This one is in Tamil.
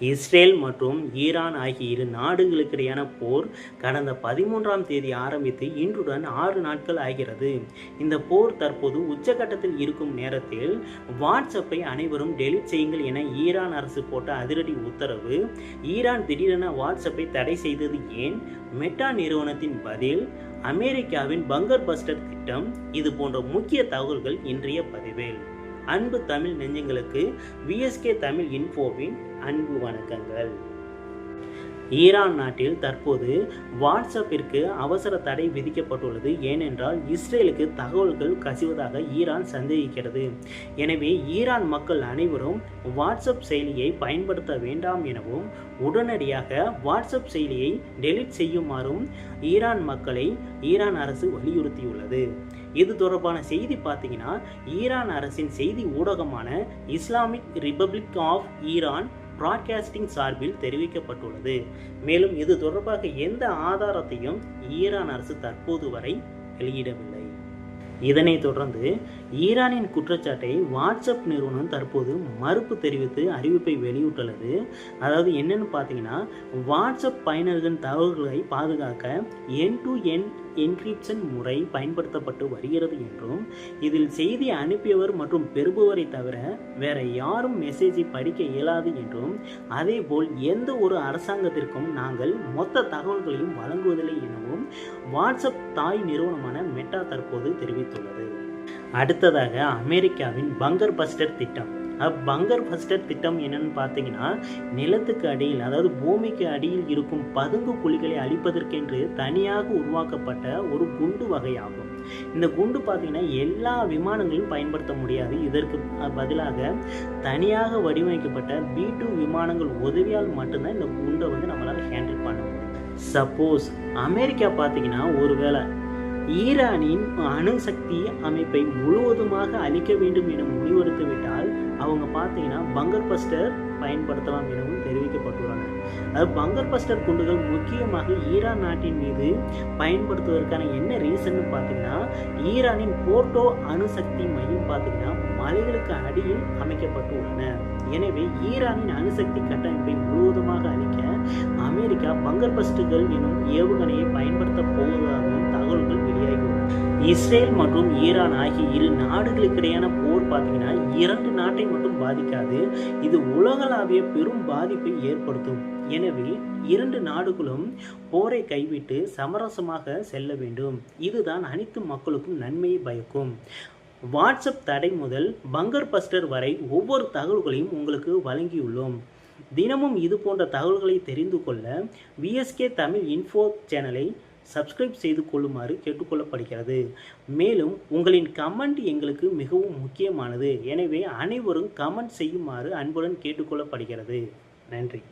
இஸ்ரேல் மற்றும் ஈரான் ஆகிய இரு நாடுகளுக்கிடையான போர் கடந்த பதிமூன்றாம் தேதி ஆரம்பித்து இன்றுடன் ஆறு நாட்கள் ஆகிறது. இந்த போர் தற்போது உச்சகட்டத்தில் இருக்கும் நேரத்தில் வாட்ஸ்அப்பை அனைவரும் டெலிட் செய்யுங்கள் என ஈரான் அரசு போட்ட அதிரடி உத்தரவு. ஈரான் திடீரென வாட்ஸ்அப்பை தடை செய்தது ஏன்? மெட்டா நிறுவனத்தின் பதில் அமெரிக்காவின் பங்கர் பஸ்டர் திட்டம் இது போன்ற முக்கிய தகவல்கள் இன்றைய பதிவில். அன்பு தமிழ் நெஞ்சங்களுக்கு விஎஸ்கே தமிழ் இன்ஃபோவின் அன்பு வணக்கங்கள். ஈரான் நாட்டில் தற்போது வாட்ஸ்அப்பிற்கு அவசர தடை விதிக்கப்பட்டுள்ளது. ஏனென்றால் இஸ்ரேலுக்கு தகவல்கள் கசிவதாக ஈரான் சந்தேகிக்கிறது. எனவே ஈரான் மக்கள் அனைவரும் வாட்ஸ்அப் செயலியை பயன்படுத்த வேண்டாம் எனவும் உடனடியாக வாட்ஸ்அப் செயலியை டெலிட் செய்யுமாறும் ஈரான் மக்களை ஈரான் அரசு வலியுறுத்தியுள்ளது. இது தொடர்பான செய்தி பார்த்தீங்கன்னா ஈரான் அரசின் செய்தி ஊடகமான Islamic republic of Iran broadcasting சார்பில் தெரிவிக்கப்பட்டுள்ளது. மேலும் இது தொடர்பாக எந்த ஆதாரத்தையும் ஈரான் அரசு தற்போது வரை வெளியிடவில்லை. இதனைத் தொடர்ந்து ஈரானின் குற்றச்சாட்டை வாட்ஸ்அப் நிறுவனம் தற்போது மறுப்பு தெரிவித்து அறிவிப்பை வெளியிட்டுள்ளது. அதாவது என்னன்னு பார்த்தீங்கன்னா வாட்ஸ்அப் பயனர்களின் தகவல்களை பாதுகாக்க என் டு என் என்கிரிப்ஷன் முறை பயன்படுத்தப்பட்டு வருகிறது என்றும் இதில் செய்தி அனுப்பியவர் மற்றும் பெறுபவரை தவிர வேற யாரும் மெசேஜை படிக்க இயலாது என்றும் அதேபோல் எந்த ஒரு அரசாங்கத்திற்கும் நாங்கள் மொத்த தகவல்களையும் வழங்குவதில்லை எனவும் வாட்ஸ்அப் தாய் நிறுவனமான மெட்டா தற்போது தெரிவித்துள்ளது. அடுத்ததாக அமெரிக்காவின் பங்கர் பஸ்டர் திட்டம். பங்கர் ஃபஸ்டர் திட்டம் என்னன்னு பார்த்தீங்கன்னா நிலத்துக்கு அடியில் அதாவது பூமிக்கு அடியில் இருக்கும் பதுங்கு குழிகளை அழிப்பதற்கென்று தனியாக உருவாக்கப்பட்ட ஒரு குண்டு வகையாகும். இந்த குண்டு பார்த்தீங்கன்னா எல்லா விமானங்களையும் பயன்படுத்த முடியாது. இதற்கு பதிலாக தனியாக வடிவமைக்கப்பட்ட பி டூ விமானங்கள் உதவியால் மட்டும்தான் இந்த குண்டை வந்து நம்மளால் ஹேண்டில் பண்ண முடியும். சப்போஸ் அமெரிக்கா பார்த்தீங்கன்னா ஒருவேளை ஈரானின் அணுசக்தி அமைப்பை முழுவதுமாக அழிக்க வேண்டும் என முடிவெடுத்துவிட்டால் அவங்க பார்த்தீங்கன்னா பங்கர் பஸ்டர் பயன்படுத்தலாம் எனவும் தெரிவிக்கப்பட்டுள்ளன. அது பங்கர் பஸ்டர் குண்டுகள் முக்கியமாக ஈரான் நாட்டின் மீது பயன்படுத்துவதற்கான என்ன ரீசன் பார்த்தீங்கன்னா ஈரானின் போர்ட்டோ அணுசக்தி மையம் பார்த்தீங்கன்னா மலைகளுக்கு அடியில் அமைக்கப்பட்டுள்ளன. எனவே ஈரானின் அணுசக்தி கட்டமைப்பை முழுவதுமாக அழிக்க அமெரிக்கா பங்கர் பஸ்டுகள் எனும் ஏவுகணையை பயன்படுத்த போவதாகவும் தகவல்கள் வெளியாகியுள்ளன. இஸ்ரேல் மற்றும் ஈரான் ஆகிய இரு நாடுகளுக்கிடையான போர் பார்த்தீங்கன்னா இரண்டு நாட்டை மட்டும் பாதிக்காது இது உலகளாவிய பெரும் பாதிப்பை ஏற்படுத்தும். எனவே இரண்டு நாடுகளும் போரை கைவிட்டு சமரசமாக செல்ல வேண்டும். இதுதான் அனைத்து மக்களுக்கும் நன்மையை பயக்கும். வாட்ஸ்அப் தடை முதல் பங்கர் பஸ்டர் வரை ஒவ்வொரு தகவல்களையும் உங்களுக்கு வழங்கியுள்ளோம். தினமும் இது போன்ற தகவல்களை தெரிந்து கொள்ள விஎஸ்கே தமிழ் இன்ஃபோ சேனலை சப்ஸ்கிரைப் செய்து கொள்ளுமாறு கேட்டுக்கொள்ளப்படுகிறது. மேலும் உங்களின் கமெண்ட் எங்களுக்கு மிகவும் முக்கியமானது. எனவே அனைவரும் கமெண்ட் செய்யுமாறு அன்புடன் கேட்டுக்கொள்ளப்படுகிறது. நன்றி.